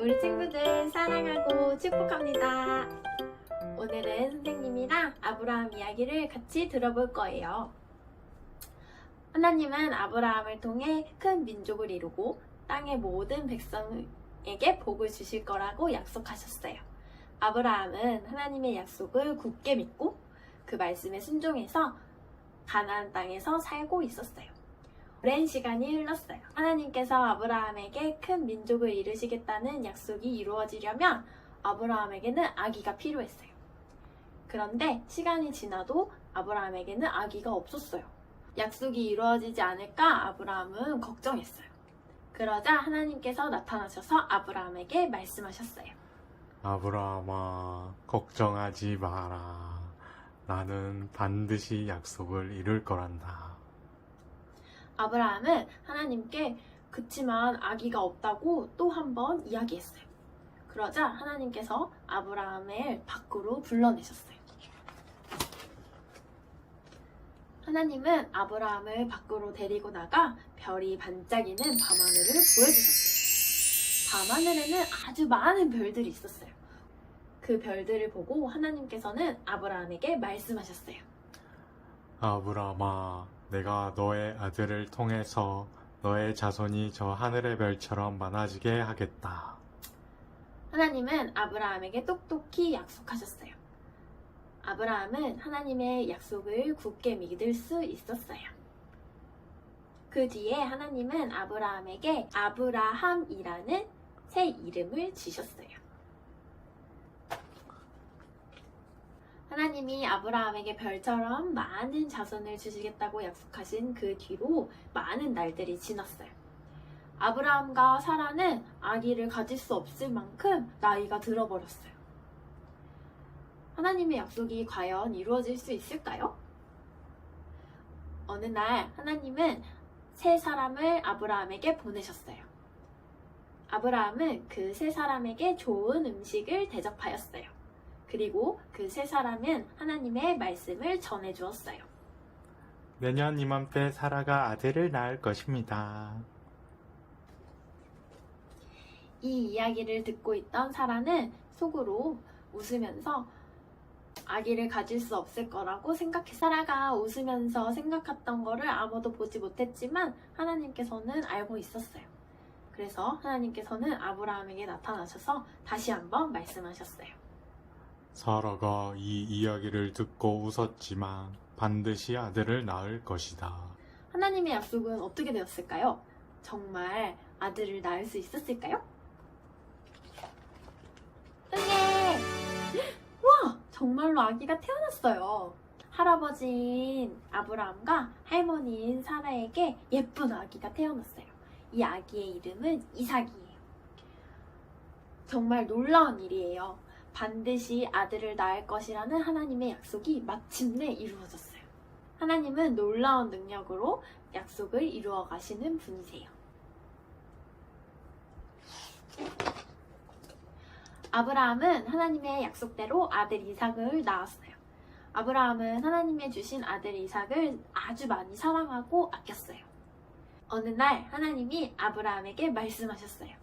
우리 친구들 사랑하고 축복합니다. 오늘은 선생님이랑 아브라함 이야기를 같이 들어볼 거예요. 하나님은 아브라함을 통해 큰 민족을 이루고 땅의 모든 백성에게 복을 주실 거라고 약속하셨어요. 아브라함은 하나님의 약속을 굳게 믿고 그 말씀에 순종해서 가나안 땅에서 살고 있었어요. 오랜 시간이 흘렀어요. 하나님께서 아브라함에게 큰 민족을 이루시겠다는 약속이 이루어지려면 아브라함에게는 아기가 필요했어요. 그런데 시간이 지나도 아브라함에게는 아기가 없었어요. 약속이 이루어지지 않을까 아브라함은 걱정했어요. 그러자 하나님께서 나타나셔서 아브라함에게 말씀하셨어요. 아브라함아, 걱정하지 마라. 나는 반드시 약속을 이룰 거란다. 아브라함은 하나님께 그치만 아기가 없다고 또 한 번 이야기했어요. 그러자 하나님께서 아브라함을 밖으로 불러내셨어요. 하나님은 아브라함을 밖으로 데리고 나가 별이 반짝이는 밤하늘을 보여주셨어요. 밤하늘에는 아주 많은 별들이 있었어요. 그 별들을 보고 하나님께서는 아브라함에게 말씀하셨어요. 아브라함아, 내가 너의 아들을 통해서 너의 자손이 저 하늘의 별처럼 많아지게 하겠다. 하나님은 아브라함에게 똑똑히 약속하셨어요. 아브라함은 하나님의 약속을 굳게 믿을 수 있었어요. 그 뒤에 하나님은 아브라함에게 아브라함이라는 새 이름을 지셨어요. 하나님이 아브라함에게 별처럼 많은 자손을 주시겠다고 약속하신 그 뒤로 많은 날들이 지났어요. 아브라함과 사라는 아기를 가질 수 없을 만큼 나이가 들어버렸어요. 하나님의 약속이 과연 이루어질 수 있을까요? 어느 날 하나님은 세 사람을 아브라함에게 보내셨어요. 아브라함은 그 세 사람에게 좋은 음식을 대접하였어요. 그리고 그 세 사람은 하나님의 말씀을 전해 주었어요. 내년 이맘때 사라가 아들을 낳을 것입니다. 이 이야기를 듣고 있던 사라는 속으로 웃으면서 아기를 가질 수 없을 거라고 생각해. 사라가 웃으면서 생각했던 거를 아무도 보지 못했지만 하나님께서는 알고 있었어요. 그래서 하나님께서는 아브라함에게 나타나셔서 다시 한번 말씀하셨어요. 사라가 이 이야기를 듣고 웃었지만 반드시 아들을 낳을 것이다. 하나님의 약속은 어떻게 되었을까요? 정말 아들을 낳을 수 있었을까요? 응애! 와! 정말로 아기가 태어났어요. 할아버지인 아브라함과 할머니인 사라에게 예쁜 아기가 태어났어요. 이 아기의 이름은 이삭이에요. 정말 놀라운 일이에요. 반드시 아들을 낳을 것이라는 하나님의 약속이 마침내 이루어졌어요. 하나님은 놀라운 능력으로 약속을 이루어 가시는 분이세요. 아브라함은 하나님의 약속대로 아들 이삭을 낳았어요. 아브라함은 하나님의 주신 아들 이삭을 아주 많이 사랑하고 아꼈어요. 어느 날 하나님이 아브라함에게 말씀하셨어요.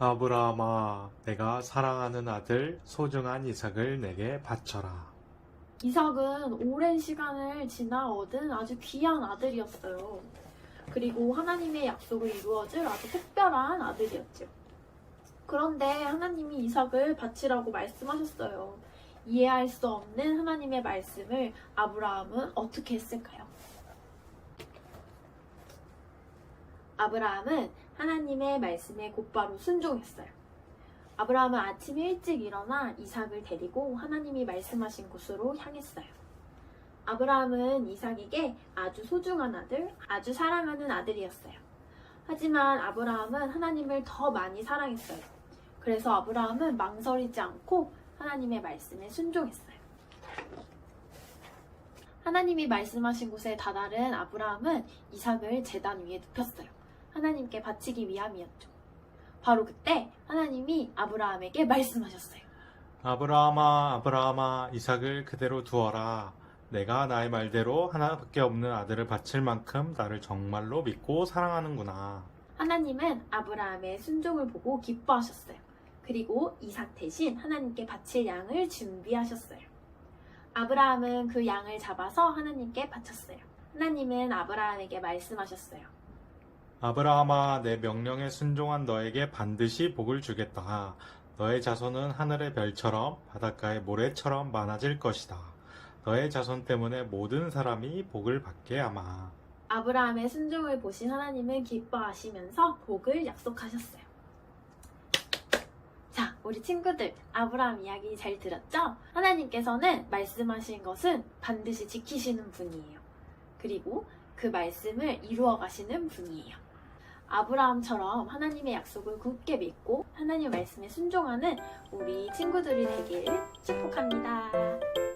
아브라함아, 내가 사랑하는 아들 소중한 이삭을 내게 바쳐라. 이삭은 오랜 시간을 지나 얻은 아주 귀한 아들이었어요. 그리고 하나님의 약속을 이루어줄 아주 특별한 아들이었죠. 그런데 하나님이 이삭을 바치라고 말씀하셨어요. 이해할 수 없는 하나님의 말씀을 아브라함은 어떻게 했을까요? 아브라함은 하나님의 말씀에 곧바로 순종했어요. 아브라함은 아침 일찍 일어나 이삭을 데리고 하나님이 말씀하신 곳으로 향했어요. 아브라함은 이삭에게 아주 소중한 아들, 아주 사랑하는 아들이었어요. 하지만 아브라함은 하나님을 더 많이 사랑했어요. 그래서 아브라함은 망설이지 않고 하나님의 말씀에 순종했어요. 하나님이 말씀하신 곳에 다다른 아브라함은 이삭을 제단 위에 눕혔어요. 하나님께 바치기 위함이었죠. 바로 그때 하나님이 아브라함에게 말씀하셨어요. 아브라함아, 아브라함아, 이삭을 그대로 두어라. 내가 나의 말대로 하나밖에 없는 아들을 바칠 만큼 나를 정말로 믿고 사랑하는구나. 하나님은 아브라함의 순종을 보고 기뻐하셨어요. 그리고 이삭 대신 하나님께 바칠 양을 준비하셨어요. 아브라함은 그 양을 잡아서 하나님께 바쳤어요. 하나님은 아브라함에게 말씀하셨어요. 아브라함아, 내 명령에 순종한 너에게 반드시 복을 주겠다. 너의 자손은 하늘의 별처럼 바닷가의 모래처럼 많아질 것이다. 너의 자손 때문에 모든 사람이 복을 받게 하마. 아브라함의 순종을 보신 하나님은 기뻐하시면서 복을 약속하셨어요. 자, 우리 친구들, 아브라함 이야기 잘 들었죠? 하나님께서는 말씀하신 것은 반드시 지키시는 분이에요. 그리고 그 말씀을 이루어 가시는 분이에요. 아브라함처럼 하나님의 약속을 굳게 믿고 하나님 말씀에 순종하는 우리 친구들이 되길 축복합니다.